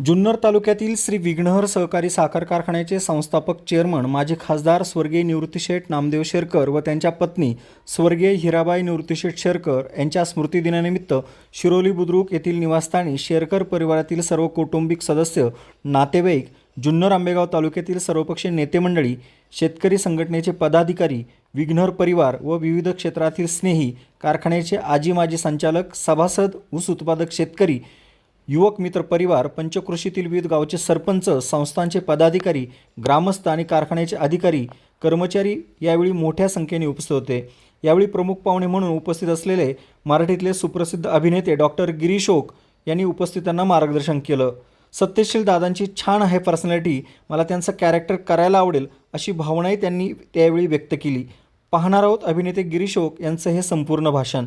जुन्नर तालुक्यातील श्री विघ्नहर सहकारी साखर कारखान्याचे संस्थापक चेअरमन माजी खासदार स्वर्गीय निवृत्तीशेठ नामदेव शेरकर व त्यांच्या पत्नी स्वर्गीय हिराबाई निवृत्तीशेठ शेरकर यांच्या स्मृतिदिनानिमित्त शिरोली बुद्रुक येथील निवासस्थानी शेरकर परिवारातील सर्व कौटुंबिक सदस्य नातेवाईक जुन्नर आंबेगाव तालुक्यातील सर्वपक्षीय नेतेमंडळी शेतकरी संघटनेचे पदाधिकारी विघ्नर परिवार व विविध क्षेत्रातील स्नेही कारखान्याचे आजी माजी संचालक सभासद ऊस उत्पादक शेतकरी युवक मित्र परिवार पंचकृषीतील विविध गावचे सरपंच संस्थांचे पदाधिकारी ग्रामस्थ आणि कारखान्याचे अधिकारी कर्मचारी यावेळी मोठ्या संख्येने उपस्थित होते. यावेळी प्रमुख पाहुणे म्हणून उपस्थित असलेले मराठीतले सुप्रसिद्ध अभिनेते डॉक्टर गिरीश ओक यांनी उपस्थितांना मार्गदर्शन केलं. सत्यशील दादांची छान आहे पर्सनॅलिटी मला त्यांचं कॅरेक्टर करायला आवडेल अशी भावनाही त्यांनी त्यावेळी व्यक्त केली. पाहणार आहोत अभिनेते गिरीश ओक यांचं हे संपूर्ण भाषण.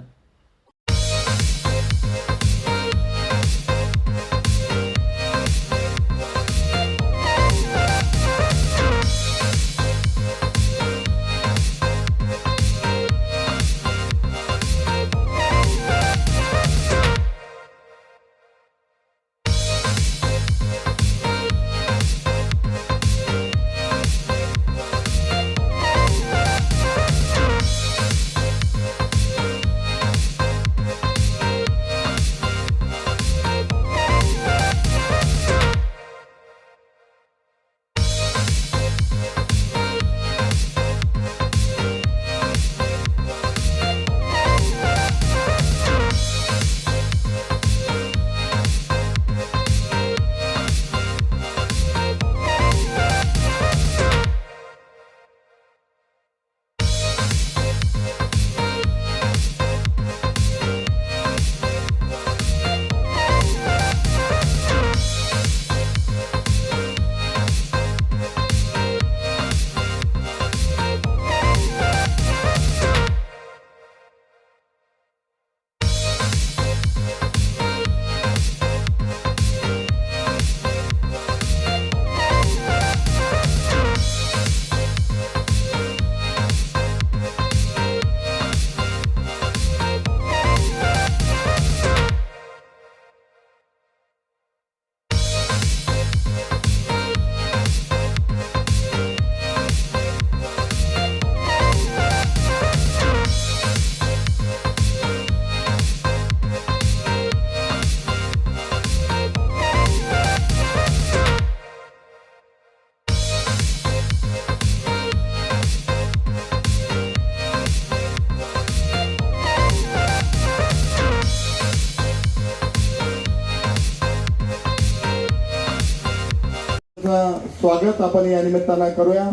स्वागत आपण या निमित्तानं करूया.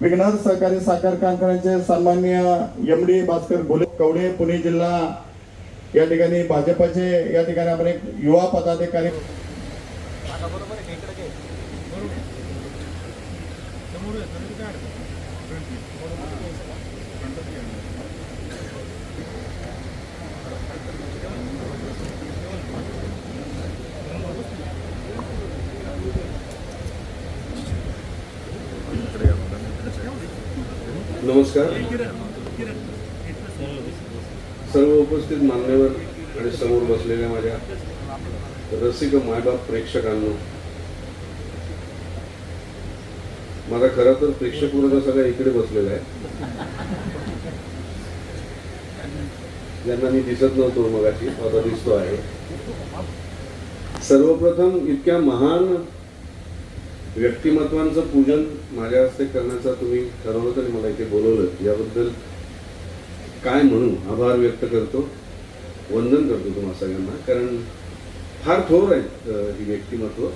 विघ्नर सहकारी साखर कारखान्याचे सन्माननीय एम डी भास्कर घोले कवडे पुणे जिल्हा या ठिकाणी भाजपचे या ठिकाणी आपण एक युवा पदाधिकारी नमस्कार. सर्व उपस्थित मान्यवर आणि समोर बसलेल्या माझ्या रसिक मायबाप प्रेक्षकांनो माझा खरं तर प्रेक्षक वर्ग सगळा इकडे बसलेला आहे. ज्यांना मी दिसत नव्हतो मगाशी आता दिसतो आहे. सर्वप्रथम इतक्या महान व्यक्तिमत्वांचं पूजन माझ्या हस्ते करण्याचा तुम्ही ठरवलं तरी मला इथे बोलवलं. याबद्दल काय म्हणू आभार व्यक्त करतो. वंदन करतो तुम्हा सगळ्यांना. कारण फार थोर आहेत ही व्यक्तिमत्व.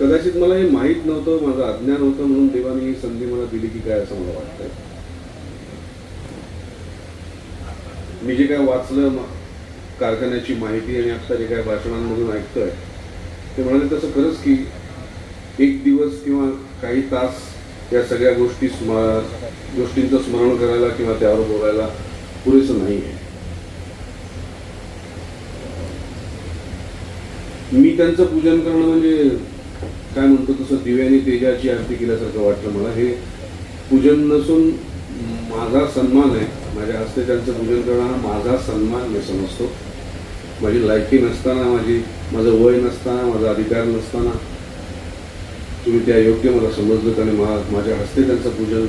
कदाचित मला हे माहीत नव्हतं माझं अज्ञान होतं म्हणून देवाने ही संधी मला दिली की काय असं मला वाटतंय. मी जे काय वाचलं कारखान्याची माहिती आणि आता जे काय भाषणांमधून ऐकतोय ते म्हणाले तसं खरंच की एक दिवस किंवा काही तास या सगळ्या गोष्टी स्म- गोष्टींचं स्मरण करायला किंवा त्यावर बोलायला पुरेसं नाही आहे मी त्यांचं पूजन करणं म्हणजे काय म्हणतो तसं दिव्याने तेजाची आरती केल्यासारखं वाटलं मला. हे पूजन नसून माझा सन्मान आहे. माझ्या हस्ते त्यांचं पूजन करणं हा माझा सन्मान मी समजतो. माझी लायकी नसताना माझी माझं वय नसताना माझा अधिकार नसताना तुम्ही त्या योग्य मला समजलं आणि मा माझ्या हस्ते त्यांचं पूजन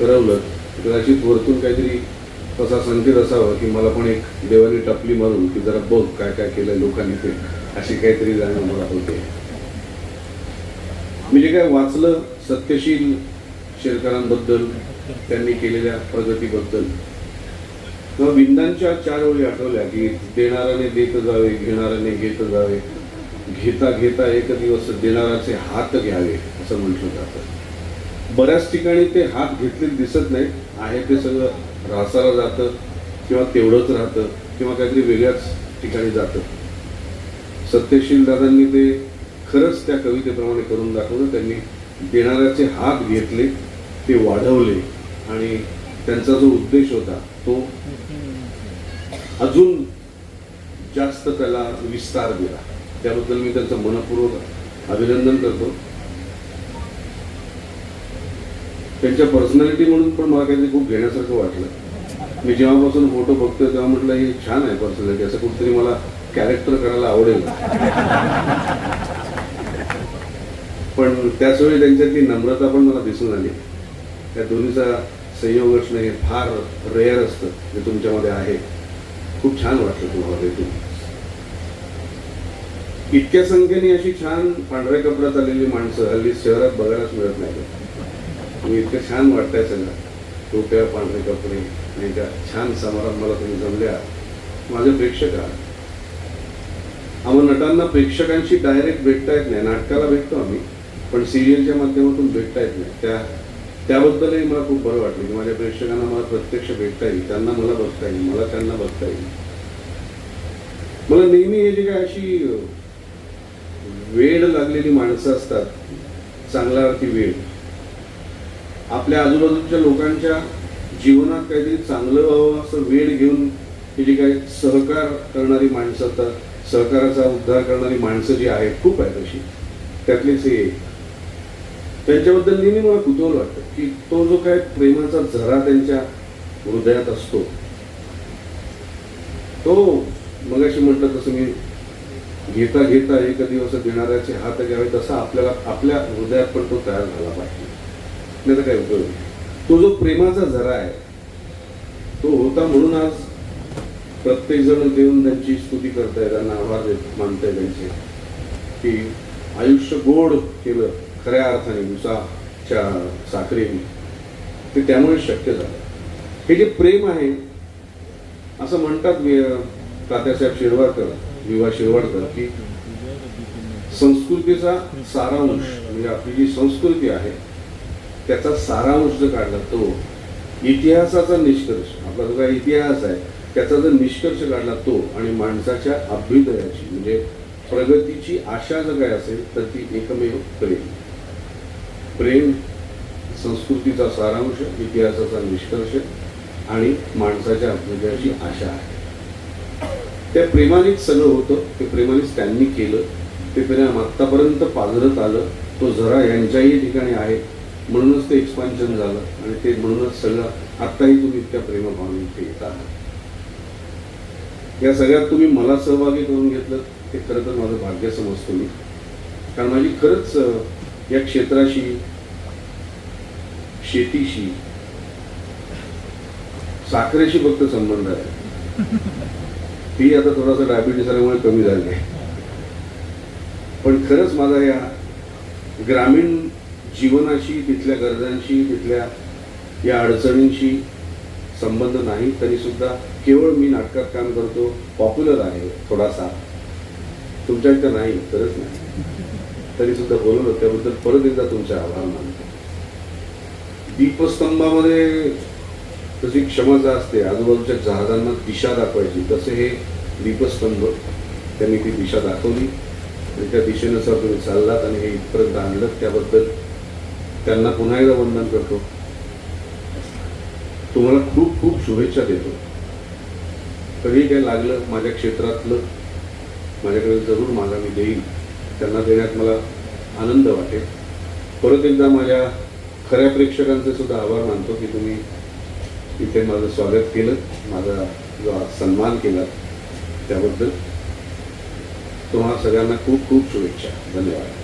करवलं कदाचित वरतून काहीतरी तसा संकेत असावा की मला पण एक देवाने टपली मारून की जरा बघ काय काय केलं लोकांनी ते अशी काहीतरी जाणं मला होते. मी जे काय वाचलं सत्यशील शेरकरांबद्दल त्यांनी केलेल्या प्रगतीबद्दल किंवा विंदांच्या चार ओळी आठवल्या की देणाऱ्याने देत जावे घेणाऱ्याने घेत जावे. घेता घेता एक दिवस देणाराचे हात घ्यावे असं म्हटलं जातं. बऱ्याच ठिकाणी ते हात घेतले दिसत नाही आहे ते सगळं रासाला जातं किंवा तेवढंच राहतं किंवा काहीतरी वेगळ्याच ठिकाणी जातं. सत्यशील दादांनी ते खरंच त्या कवितेप्रमाणे करून दाखवलं. त्यांनी देणाऱ्याचे हात घेतले ते वाढवले आणि त्यांचा जो उद्देश होता तो अजून जास्त त्याला विस्तार दिला. त्याबद्दल मी त्यांचं मनपूर्वक अभिनंदन करतो. त्यांच्या पर्सनॅलिटी म्हणून पण मला काहीतरी खूप घेण्यासारखं वाटलं. मी जेव्हापासून फोटो बघतोय तेव्हा म्हटलं हे छान आहे पर्सनॅलिटी असं कुठतरी मला कॅरेक्टर करायला आवडेल. पण त्याच वेळी त्यांच्यातली नम्रता पण मला दिसून आली. त्या दोन्हीचा संयोग असणं हे फार रेअर असतं जे तुमच्यामध्ये आहे. खूप छान वाटलं तुम्हाला भेटून इतक्या संख्येने अशी छान पांढऱ्या कपड्यात आलेली माणसं हल्ली शहरात बघायलाच मिळत नाही इतकं छान वाटतंय सगळं. टोप्या पांढरे कपडे नाही त्या छान समारंभाला तुम्ही जमल्या. माझे प्रेक्षक आहात. आम्हा नटांना प्रेक्षकांशी डायरेक्ट भेटता येत नाही. नाटकाला भेटतो आम्ही पण सिरियलच्या माध्यमातून भेटता येत नाही. त्या त्याबद्दलही मला खूप बरं वाटलं की माझ्या प्रेक्षकांना मला प्रत्यक्ष भेटता येईल त्यांना मला बघता येईल मला त्यांना बघता येईल मला नेहमी हे जे काय अशी वेळ लागलेली माणसं असतात चांगला अर्थी वेळ आपल्या आजूबाजूच्या लोकांच्या जीवनात काहीतरी चांगलं व्हावं असं वेळ घेऊन हे जे काही सहकार करणारी माणसं असतात सहकाराचा उद्धार करणारी माणसं जी आहेत खूप आहेत अशी त्यातलीच हे एक. त्यांच्याबद्दल नेहमी मला कुतूहल वाटतं की तो जो काय प्रेमाचा झरा त्यांच्या हृदयात असतो तो मगाशी म्हटलं तसं मी घेता घेता एक दिवस देणाऱ्याचे हात घ्यावे तसा आपल्याला आपल्या हृदयात पण तो तयार झाला पाहिजे नाही तर काय उपयोग नाही. तो जो प्रेमाचा झरा आहे तो होता म्हणून आज प्रत्येक जण देऊन त्यांची स्तुती करताय त्यांना आभार देत मानताय त्यांचे की आयुष्य गोड केलं खऱ्या अर्थाने उसाच्या साखरेने ते त्यामुळे शक्य झालं. हे जे प्रेम आहे असं म्हणतात तात्यासाहेब शिरवाडकर विवा शिरवाडकर की संस्कृतीचा सारांश म्हणजे आपली जी संस्कृती आहे त्याचा सारांश जर काढला तो इतिहासाचा निष्कर्ष आपला जो काही इतिहास आहे त्याचा जर निष्कर्ष काढला तो आणि माणसाच्या अभ्युदयाची म्हणजे प्रगतीची आशा जर काय असेल तर ती एकमेव करेल प्रेम संस्कृतीचा सारांश इतिहासाचा निष्कर्ष आणि माणसाच्या आत्मजयाची आशा आहे. त्या प्रेमानेच सगळं होतं ते प्रेमानेच त्यांनी केलं ते प्रेम आत्तापर्यंत पाजरत आलं तो झरा यांच्याही ठिकाणी आहे म्हणूनच ते एक्सपान्शन झालं आणि ते म्हणूनच सगळं आत्ताही तुम्ही इतक्या प्रेमभावने इथे येत आहात. या सगळ्यात तुम्ही मला सहभागी करून घेतलं ते खरं तर माझं भाग्य समजतो मी. कारण माझी खरंच या क्षेत्राशी शेतीशी साखरेशी फक्त संबंध आहे. ती आता थोडासा डायबिटीस आल्यामुळे कमी झाली आहे. पण खरंच माझा या ग्रामीण जीवनाशी तिथल्या गरजांशी तिथल्या या अडचणींशी संबंध नाही तरी सुद्धा केवळ मी नाटकात काम करतो पॉप्युलर आहे थोडासा. तुमच्या इथं नाही खरंच नाही. तरी सुद्धा बोलवलं त्याबद्दल परत एकदा तुमचे आभार मानतो. दीपस्तंभामध्ये तशी क्षमता असते. आजूबाजूच्या जहाजांना दिशा दाखवायची. तसे हे दीपस्तंभ त्यांनी ती दिशा दाखवली. आणि त्या दिशेनुसार तुम्ही चाललात आणि हे इथपर्यंत आणलं त्याबद्दल त्यांना पुन्हा एकदा वंदन करतो. तुम्हाला खूप खूप शुभेच्छा देतो. कधी काय लागलं माझ्या क्षेत्रातलं माझ्याकडे जरूर माझा मी देईन त्यांना देण्यात मला आनंद वाटेल. परत एकदा माझ्या खऱ्या प्रेक्षकांचे सुद्धा आभार मानतो की तुम्ही इथे माझं स्वागत केलं माझा जो सन्मान केला त्याबद्दल. तुम्हाला सगळ्यांना खूप खूप शुभेच्छा. धन्यवाद.